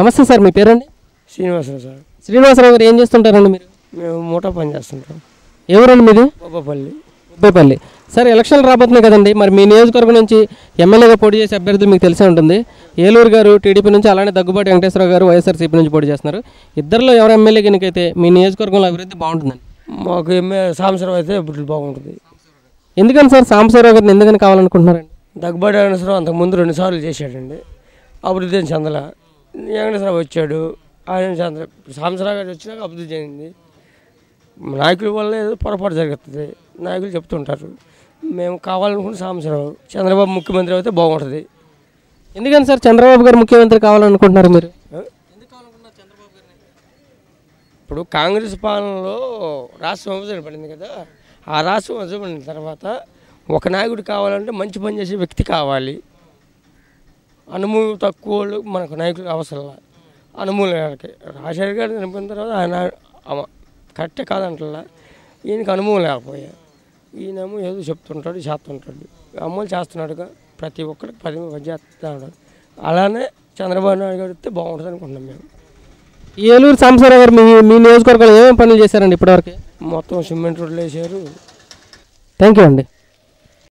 నమస్తే సార్ మీ పేరండి? శ్రీనివాసరావు సార్. శ్రీనివాసరావు గారు ఏం చేస్తుంటారండి మీరు? మేము మూటా పని చేస్తుంటాం. ఎవరండి మీది? బొబ్బపల్లి. ఉబ్బేపల్లి సార్ ఎలక్షన్లు రాబోతున్నాయి కదండి. మరి మీ నియోజకవర్గం నుంచి ఎమ్మెల్యేగా పోటీ చేసే అభ్యర్థులు మీకు తెలిసే ఉంటుంది. ఏలూరు గారు టీడీపీ నుంచి అలానే దగ్గుబాటి వెంకటేశ్వరరావు గారు వైఎస్ఆర్సీపీ నుంచి పోటీ చేస్తున్నారు. ఇద్దరిలో ఎవరు ఎమ్మెల్యే కనుకైతే మీ నియోజకవర్గంలో అభివృద్ధి బాగుంటుందండి? మాకు ఎమ్మె సంవత్సరం అయితే ఇప్పుడు బాగుంటుంది. ఎందుకని సార్ సాంబశివరావు గారిని ఎందుకని కావాలనుకుంటున్నారండి? దగ్గుబాటి వెంకటేశ్వరరావు అంతకు ముందు రెండు సార్లు చేశాడండి. అభివృద్ధి చెందల? వెంకటేశ్వరరావు వచ్చాడు. ఆయన సాంబశివరావు గారు వచ్చినాక అభివృద్ధి చెందింది. నాయకుల వల్ల ఏదో పొరపాటు జరుగుతుంది. నాయకులు చెప్తుంటారు. మేము కావాలనుకుంటే సాంబశివరావు చంద్రబాబు ముఖ్యమంత్రి అయితే బాగుంటుంది. ఎందుకని సార్ చంద్రబాబు గారు ముఖ్యమంత్రి కావాలనుకుంటున్నారు మీరు? ఇప్పుడు కాంగ్రెస్ పాలనలో రాష్ట్రం విభజన పడింది కదా. ఆ రాష్ట్రం విభజన పడిన తర్వాత ఒక నాయకుడు కావాలంటే మంచి పని చేసే వ్యక్తి కావాలి. అనుభవం తక్కువ వాళ్ళు మనకు నాయకులు అవసరం అనుమూలం గారికి రాజశేఖర్ గారు చనిపోయిన తర్వాత ఆయన అమ- కరెక్టే కాదంటలా. ఈయనకి అనుభవం లేకపోయా ఈయనేమో ఏదో చెప్తుంటాడు చేస్తుంటాడు. అమలు చేస్తున్నాడుగా. ప్రతి ఒక్కరికి పది చేస్తున్నాడు అలానే చంద్రబాబు నాయుడు గారు వస్తే బాగుంటుంది అనుకుంటున్నాం మేము. ఏలూరు సాంబశివరావు గారు మీ మీ నియోజకవర్గంలో ఏమేమి పనులు చేశారండి ఇప్పటివరకు? మొత్తం సిమెంట్ రోడ్లు వేసారు థ్యాంక్ యూ అండి.